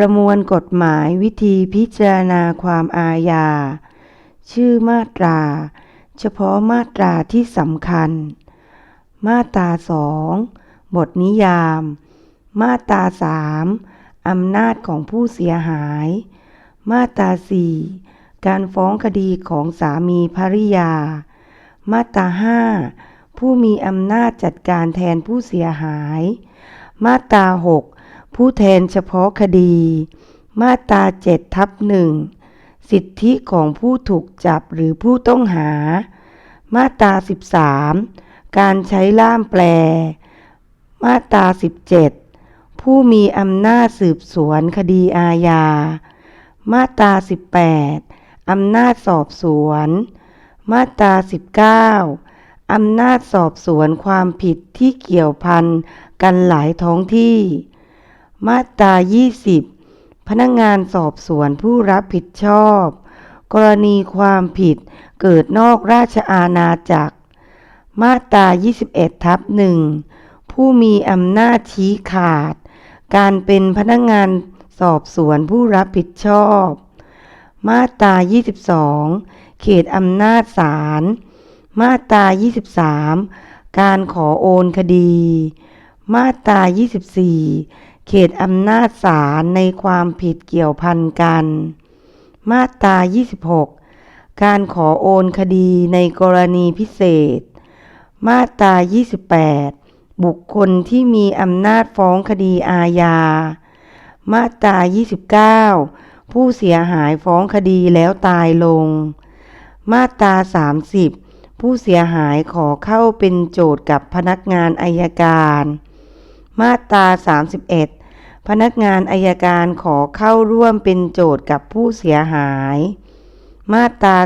ประมวลกฎหมายวิธีพิจารณาความอาญา ชื่อมาตรา เฉพาะมาตราที่สำคัญ มาตราสองบทนิยาม มาตราสามอำนาจของผู้เสียหาย มาตราสี่การฟ้องคดีของสามีภริยา มาตราห้าผู้มีอำนาจจัดการแทนผู้เสียหาย มาตราหก ผู้แทนเฉพาะคดี มาตราเจ็ดทับหนึ่งสิทธิของผู้ถูกจับหรือผู้ต้องหา มาตราสิบสามการใช้ล่ามแปล มาตราสิบเจ็ดผู้มีอำนาจสืบสวนคดีอาญา มาตราสิบแปดอำนาจสอบสวน มาตราสิบเก้าอำนาจสอบสวนความผิดที่เกี่ยวพันกันหลายท้องที่ มาตรา 20 พนักงานสอบสวนผู้รับผิดชอบ กรณีความผิดเกิดนอกราชอาณาจักร มาตรา 21 ทับหนึ่งผู้มีอำนาจชี้ขาด การเป็นพนักงานสอบสวนผู้รับผิดชอบ มาตรา 22 เขตอำนาจศาล มาตรา 23 การขอโอนคดี มาตรา 24 เขตอำนาจศาลในความผิดเกี่ยวพันกัน มาตรา 26 การขอโอนคดีในกรณีพิเศษ มาตรา 28 บุคคลที่มีอำนาจฟ้องคดีอาญา มาตรา 29 ผู้เสียหายฟ้องคดีแล้วตายลง มาตรา 30 ผู้เสียหายขอเข้าเป็นโจทย์กับพนักงานอายการมาตรา 31 พนักงานอายการขอเข้าร่วมเป็นโจทย์กับผู้เสียหาย มาตรา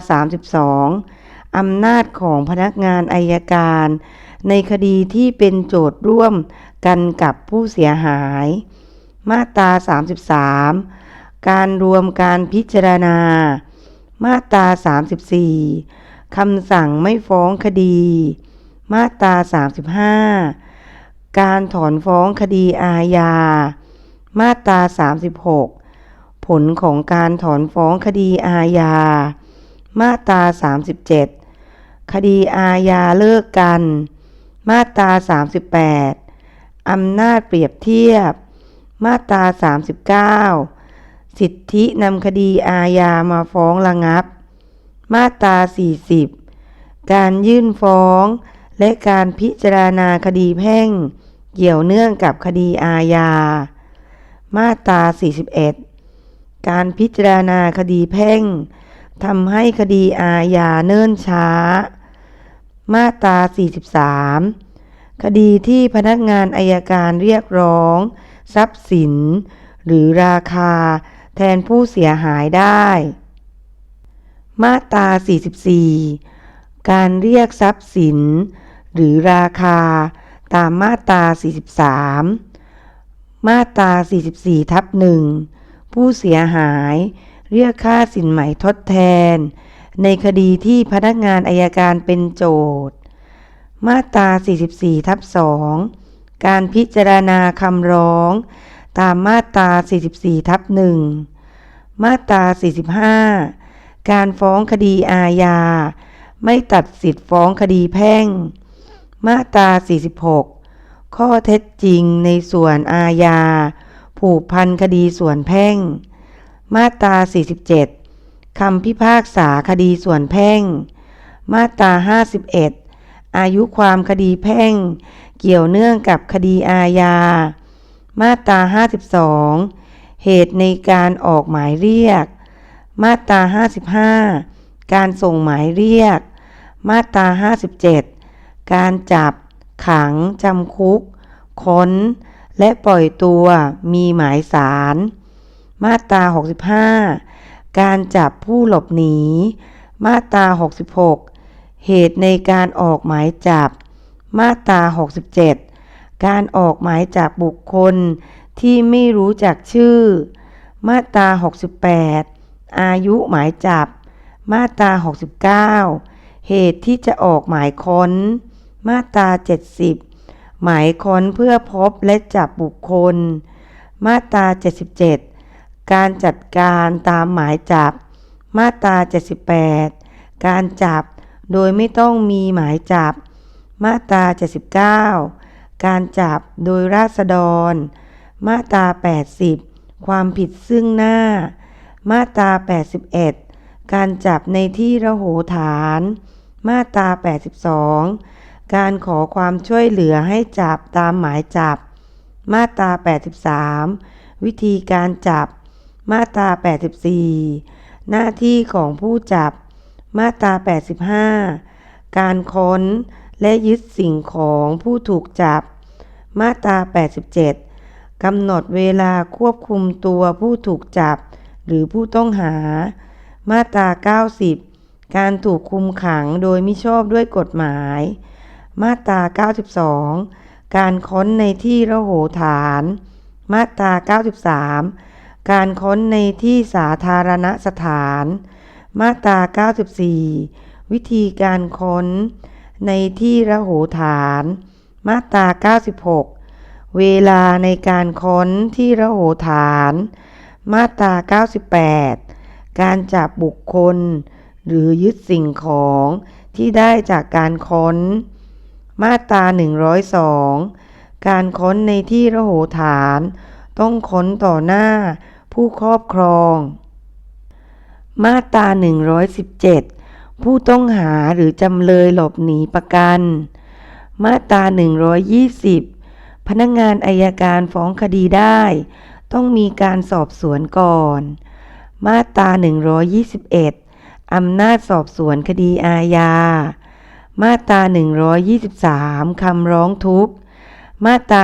32 อำนาจของพนักงานอายการ ในคดีที่เป็นโจทย์ร่วมกันกับผู้เสียหาย มาตรา 33 การรวมการพิจารณา มาตรา 34 คำสั่งไม่ฟ้องคดี มาตรา 35 การถอนฟ้องคดีอาญา มาตรา 36 ผลของการถอนฟ้องคดีอาญา มาตรา 37 คดีอาญาเลิกกัน มาตรา 38 อำนาจเปรียบเทียบ มาตรา 39 สิทธินำคดีอาญามาฟ้องระงับ มาตรา 40 การยื่นฟ้องและการพิจารณาคดีแพ่ง เกี่ยวเนื่องกับคดีอาญา มาตรา 41 การพิจารณาคดีแพ่งทำให้คดีอาญาเนิ่นช้า มาตรา 43 คดีที่พนักงานอายการเรียกร้อง ทรัพย์สิน หรือราคาแทนผู้เสียหายได้ มาตรา 44 การเรียกทรัพย์สิน หรือราคาตามมาตรา 43 มาตรา 44 ทับหนึ่งผู้เสียหายเรียกค่าสินไหมทดแทน ในคดีที่พนักงานอายการเป็นโจทย์ มาตรา 44 ทับ2การพิจารณาคำร้อง ตามมาตรา 44 ทับ1มาตรา 45 การฟ้องคดีอาญา ไม่ตัดสิทธิฟ้องคดีแพ่ง มาตรา 46 ข้อเท็จจริงในส่วนอาญา ผูกพันคดีส่วนแพ่ง มาตรา 47 คำพิพากษาคดีส่วนแพ่ง มาตรา 51 อายุความคดีแพ่ง เกี่ยวเนื่องกับคดีอาญา มาตรา 52 เหตุในการออกหมายเรียก มาตรา 55 การส่งหมายเรียก มาตรา 57 การจับ ขัง จำคุก ค้น และปล่อยตัวมีหมายสาร มาตรา 65 การจับผู้หลบหนี มาตรา 66 เหตุในการออกหมายจับ มาตรา 67 การออกหมายจับบุคคลที่ไม่รู้จักชื่อ มาตรา 68 อายุหมายจับ มาตรา 69 เหตุที่จะออกหมายค้น มาตรา 70 หมายค้นเพื่อพบและจับบุคคล มาตรา 77 การจัดการตามหมายจับ มาตรา 78 การจับโดยไม่ต้องมีหมายจับ มาตรา 79 การจับโดยราษฎร มาตรา 80 ความผิดซึ่งหน้า มาตรา 81 การจับในที่ระโหฐาน มาตรา 82 การขอความช่วยเหลือให้จับตามหมายจับ มาตรา 83 วิธีการจับ มาตรา 84 หน้าที่ของผู้จับ มาตรา 85 การค้นและยึดสิ่งของผู้ถูกจับ มาตรา 87 กำหนดเวลาควบคุมตัวผู้ถูกจับ หรือผู้ต้องหา มาตรา 90 การถูกคุมขังโดยมิชอบด้วยกฎหมาย มาตรา 92 การค้นในที่ระโหฐาน มาตรา 93 การค้นในที่สาธารณสถาน มาตรา 94 วิธีการค้นในที่ระโหฐาน มาตรา 96 เวลาในการค้นที่ระโหฐาน มาตรา 98 การจับบุคคล หรือยึดสิ่งของที่ได้จากการค้น มาตรา102 การค้นในที่ระโหฐาน ต้องค้นต่อหน้าผู้ครอบครอง มาตรา117 ผู้ต้องหาหรือจำเลยหลบหนีประกัน มาตรา120 พนักงานอายการฟ้องคดีได้ ต้องมีการสอบสวนก่อน มาตรา121 อำนาจสอบสวนคดีอาญา มาตรา 123 คำร้องทุกข์ มาตรา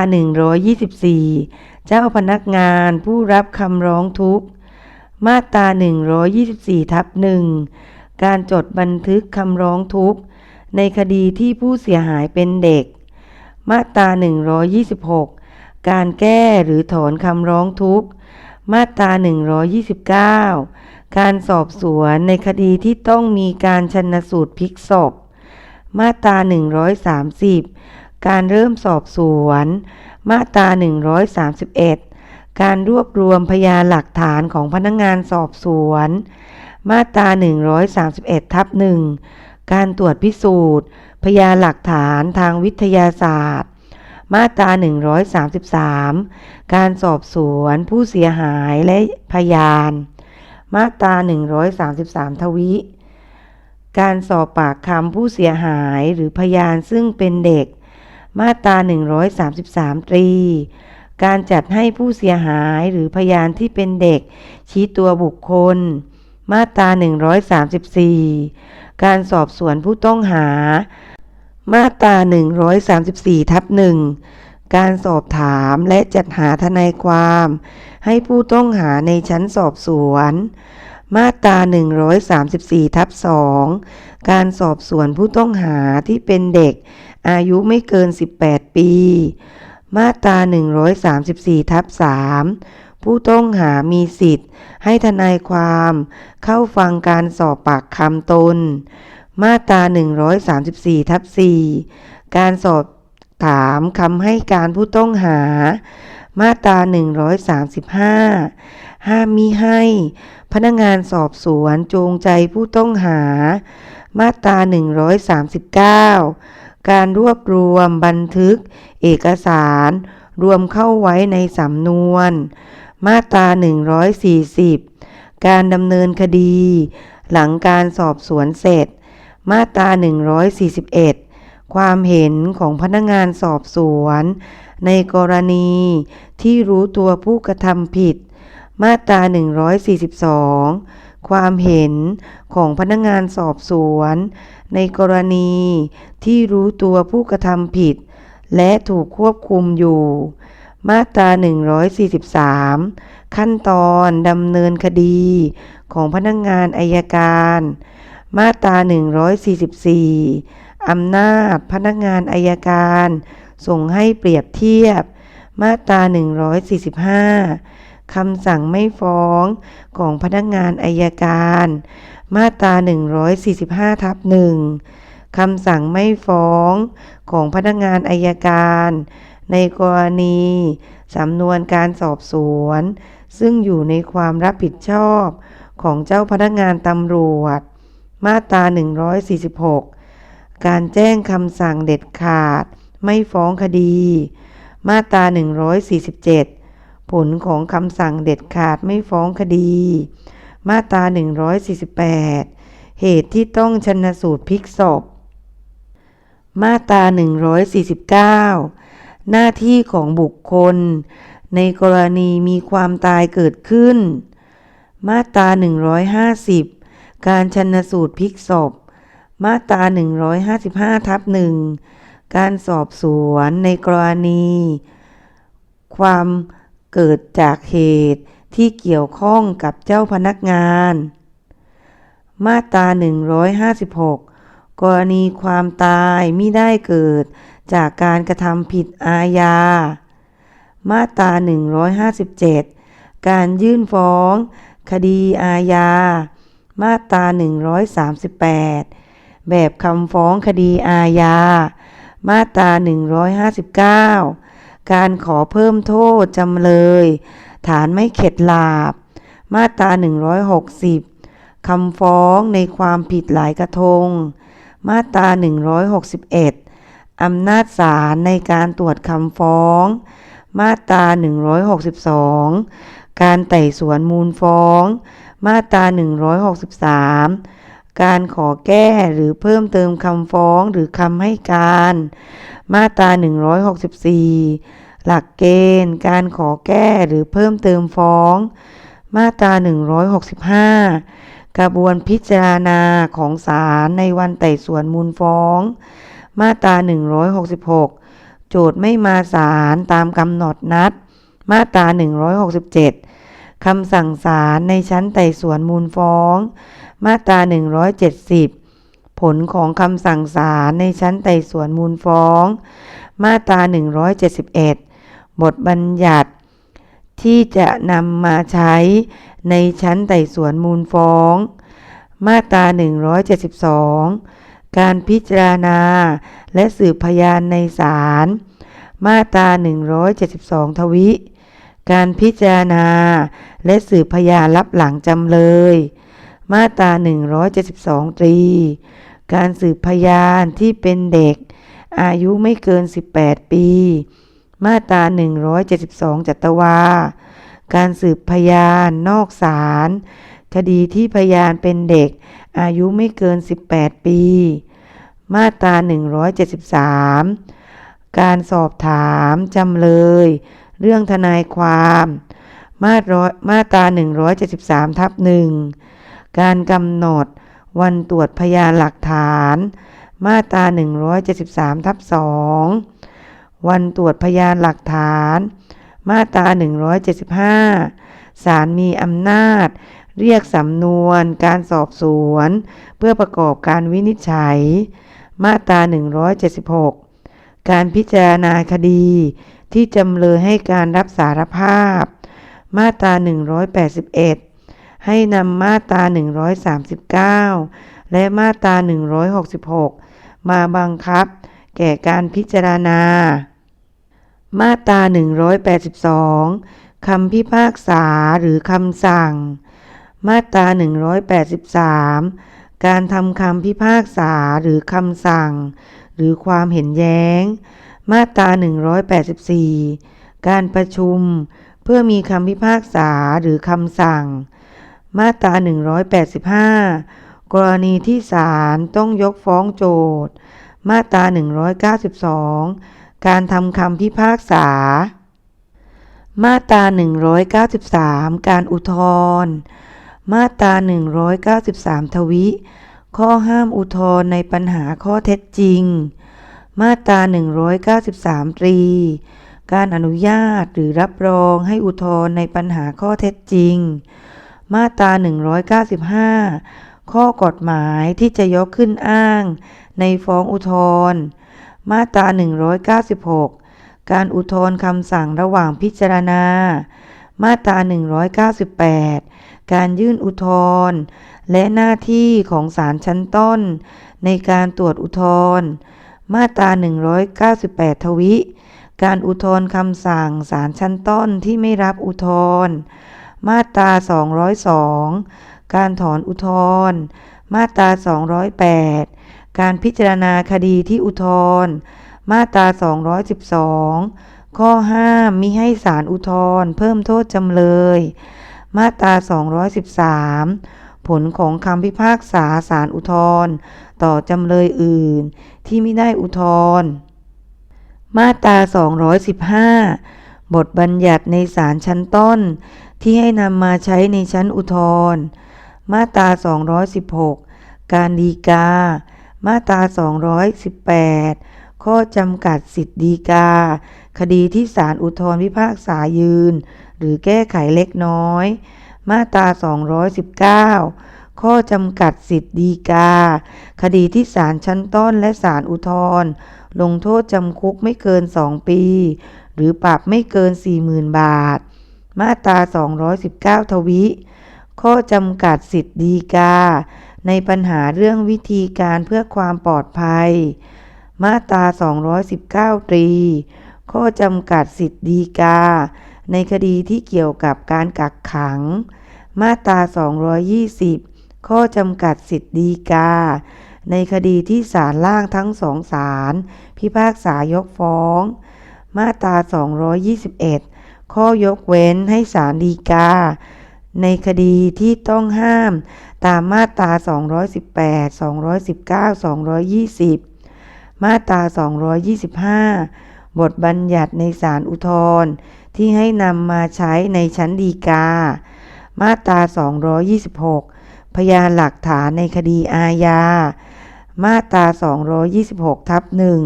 124 เจ้าพนักงานผู้รับคำร้องทุกข์ มาตรา 124 ทับหนึ่ง การจดบันทึกคำร้องทุกข์ ในคดีที่ผู้เสียหายเป็นเด็ก มาตรา 126 การแก้หรือถอนคำร้องทุกข์ มาตรา 129 การสอบสวนในคดีที่ต้องมีการชันสูตรพลิกศพ มาตรา 130 การเริ่มสอบสวน มาตรา 131 การรวบรวมพยานหลักฐานของพนักงานสอบสวน มาตรา 131ทับหนึ่งการตรวจพิสูจน์ พยานหลักฐานทางวิทยาศาสตร์ มาตรา 133 การสอบสวนผู้เสียหายและพยาน มาตรา 133 ทวิ การสอบปากคำผู้เสียหายหรือพยานซึ่งเป็นเด็ก มาตรา 133 ตรี การจัดให้ผู้เสียหายหรือพยานที่เป็นเด็ก ชี้ตัวบุคคล มาตรา 134 การสอบสวนผู้ต้องหา มาตรา 134 ทับหนึ่งการสอบถามและจัดหาทนายความ ให้ผู้ต้องหาในชั้นสอบสวน มาตรา 134ทับ2การสอบสวนผู้ต้องหาที่เป็นเด็ก อายุไม่เกิน 18 ปี มาตรา 134ทับ3ผู้ต้องหามีสิทธิ์ ให้ทนายความเข้าฟังการสอบปากคำตน มาตรา 134ทับ4การสอบถามคำให้การผู้ต้องหา มาตรา 135 ห้ามมิให้ พนักงานสอบสวนจงใจผู้ต้องหา มาตรา 139 การรวบรวมบันทึก เอกสาร รวมเข้าไว้ในสำนวน มาตรา 140 การดำเนินคดี หลังการสอบสวนเสร็จ มาตรา 141ความเห็นของพนักงานสอบสวน ในกรณีที่รู้ตัวผู้กระทำผิด มาตรา 142 ความเห็นของพนักงานสอบสวน ในกรณีที่รู้ตัวผู้กระทำผิด และถูกควบคุมอยู่ มาตรา 143 ขั้นตอนดำเนินคดีของพนักงานอายการ มาตรา 144 อำนาจพนักงานอายการ ส่งให้เปรียบเทียบ มาตรา 145 คำสั่งไม่ฟ้องของพนักงานอายการ มาตรา 145ทับหนึ่งคำสั่งไม่ฟ้องของพนักงานอายการ ในกรณีสำนวนการสอบสวน ซึ่งอยู่ในความรับผิดชอบของเจ้าพนักงานตำรวจ มาตรา 146 การแจ้งคำสั่งเด็ดขาด ไม่ฟ้องคดี มาตรา 147 ผลของคำสั่งเด็ดขาดไม่ฟ้องคดี มาตรา 148 เหตุที่ต้องชนสูตรพลิกศพ มาตรา 149 หน้าที่ของบุคคล ในกรณีมีความตายเกิดขึ้น มาตรา 150 การชนสูตรพลิกศพ มาตรา 155ทับหนึ่งการสอบสวนในกรณี ความ เกิดจากเหตุที่เกี่ยวข้องกับเจ้าพนักงาน มาตรา 156 กรณีความตายมิได้เกิดจากการกระทำผิดอาญา มาตรา 157 การยื่นฟ้อง คดีอาญา มาตรา 138 แบบคำฟ้องคดีอาญา มาตรา 159 การขอเพิ่มโทษจำเลย ฐานไม่เข็ดหลาบ มาตรา 160 คำฟ้องในความผิดหลายกระทง มาตรา 161 อำนาจศาลในการตรวจคำฟ้อง มาตรา 162 การไต่สวนมูลฟ้อง มาตรา 163การขอแก้หรือเพิ่มเติมคำฟ้องหรือคำให้การ มาตรา 164 หลักเกณฑ์ การขอแก้หรือเพิ่มเติมฟ้อง มาตรา 165 กระบวนพิจารณาของศาลในวันไต่สวนมูลฟ้อง มาตรา 166 โจทย์ไม่มาศาลตามกำหนดนัด มาตรา 167 คำสั่งศาลในชั้นไต่สวนมูลฟ้อง มาตรา 170ผลของคำสั่งศาลในชั้นไต่สวนมูลฟ้อง มาตรา 171 บทบัญญัติ ที่จะนำมาใช้ในชั้นไต่สวนมูลฟ้อง มาตรา 172 การพิจารณาและสืบพยานในศาล มาตรา 172 ทวิ การพิจารณาและสืบพยานรับหลังจำเลย มาตรา 172 ตรี การสืบพยานที่เป็นเด็กอายุไม่เกิน 18 ปี มาตรา 172 จัตวา การสืบพยานนอกศาล คดีที่พยานเป็นเด็ก อายุไม่เกิน 18 ปี มาตรา 173 การสอบถามจำเลย เรื่องทนายความ มาตรามาตรา 173 ทับหนึ่ง การกำหนดวันตรวจพยานหลักฐาน มาตรา 173 ทับ2 วันตรวจพยานหลักฐาน มาตรา 175 ศาลมีอำนาจ เรียกสำนวนการสอบสวน เพื่อประกอบการวินิจฉัย มาตรา 176 การพิจารณาคดีที่จำเลยให้การรับสารภาพ มาตรา 181 ให้นำมาตรา 139 และมาตรา 166 มาบังคับแก่การพิจารณา มาตรา 182 คำพิพากษาหรือคำสั่ง มาตรา 183 การทำคำพิพากษาหรือคำสั่ง หรือความเห็นแย้ง มาตรา 184 การประชุม เพื่อมีคำพิพากษาหรือคำสั่ง มาตรา 185 กรณีที่ศาลต้องยกฟ้องโจทก์มาตรา 192 การทำคำพิพากษา มาตรา 193 การอุทธรณ์มาตรา 193 ทวิ ข้อห้ามอุทธรณ์ในปัญหาข้อเท็จจริง มาตรา 193 ตรี การอนุญาตหรือรับรองให้อุทธรณ์ในปัญหาข้อเท็จจริง มาตรา 195 ข้อกฎหมายที่จะยกขึ้นอ้าง ในฟ้องอุทธรณ์ มาตรา 196 การอุทธรณ์คำสั่งระหว่างพิจารณา มาตรา 198 การยื่นอุทธรณ์และหน้าที่ของศาลชั้นต้น ในการตรวจอุทธรณ์มาตรา 198 ทวิ การอุทธรณ์คำสั่งศาลชั้นต้นที่ไม่รับอุทธรณ์มาตรา 202 การถอนอุทธรณ์มาตรา 208 การพิจารณาคดีที่อุทธรณ์มาตรา 212 ข้อห้ามมิให้ศาลอุทธรณ์เพิ่มโทษจำเลย มาตรา 213 ผลของคำพิพากษาศาลอุทธรณ์ต่อจำเลยอื่น ที่ไม่ได้อุทธรณ์มาตรา 215 บทบัญญัติในศาลชั้นต้น ที่ให้นำมาใช้ในชั้นอุทธรณ์มาตรา 216 การดีกา มาตรา 218 ข้อจำกัดสิทธิดีกา คดีที่ศาลอุทธรพิพากษายืน หรือแก้ไขเล็กน้อย มาตรา 219 ข้อจำกัดสิทธิดีกา คดีที่ศาลชั้นต้นและศาลอุทธรณ์ลงโทษจำคุกไม่เกิน 2 ปี หรือปรับไม่เกิน 40,000 บาท มาตรา 219 ทวิ ข้อจำกัดสิทธิดีกา ในปัญหาเรื่องวิธีการเพื่อความปลอดภัย มาตรา 219 ตรี ข้อจำกัดสิทธิดีกา ในคดีที่เกี่ยวกับการกักขัง มาตรา 220 ข้อจำกัดสิทธิดีกา ในคดีที่ศาลล่างทั้งสองศาลพิพากษายกฟ้อง มาตรา 221 ข้อยกเว้นให้ศาลฎีกา ในคดีที่ต้องห้ามตามมาตรา 218 219 220 มาตรา 225 บทบัญญัติในศาลอุทธรณ์ที่ให้นำมาใช้ในชั้นฎีกา มาตรา 226 พยานหลักฐานในคดีอาญา มาตรา 226 ทับหนึ่ง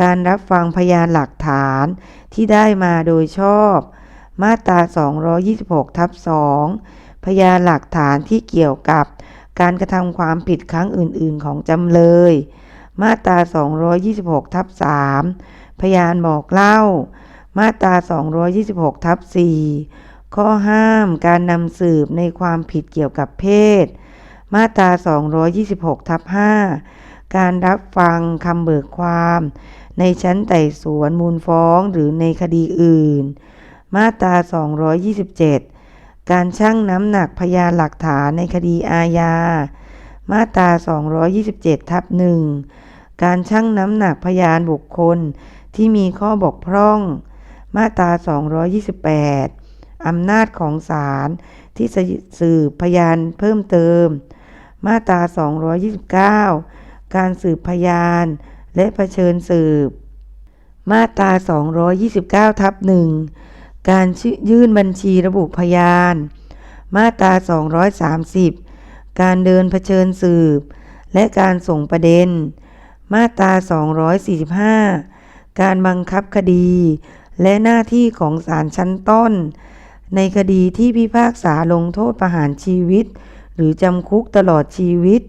การรับฟังพยานหลักฐานที่ได้มาโดยชอบ มาตรา 226 ทับ 2 พยานหลักฐานที่เกี่ยวกับการกระทำความผิดครั้งอื่น ๆ ของจำเลย มาตรา 226 ทับ 3 พยานบอกเล่า มาตรา 226 ทับ 4 ข้อห้ามการนำสืบในความผิดเกี่ยวกับเพศ มาตรา 226 ทับ 5 การรับฟังคำเบิกความ ในชั้นไต่สวนมูลฟ้องหรือในคดีอื่น มาตรา 227 การชั่งน้ำหนักพยานหลักฐานในคดีอาญา มาตรา 227 ทับ1การชั่งน้ำหนักพยานบุคคลที่มีข้อบกพร่อง มาตรา 228 อำนาจของศาลที่สืบพยานเพิ่มเติม มาตรา 229 การสืบพยานและเผชิญสืบ มาตรา 229 ทับ1 การยื่นบัญชีระบุพยาน มาตรา 230 การเดินเผชิญสืบ และการส่งประเด็น มาตรา 245 การบังคับคดี และหน้าที่ของศาลชั้นต้น ในคดีที่พิพากษาลงโทษประหารชีวิต หรือจำคุกตลอดชีวิต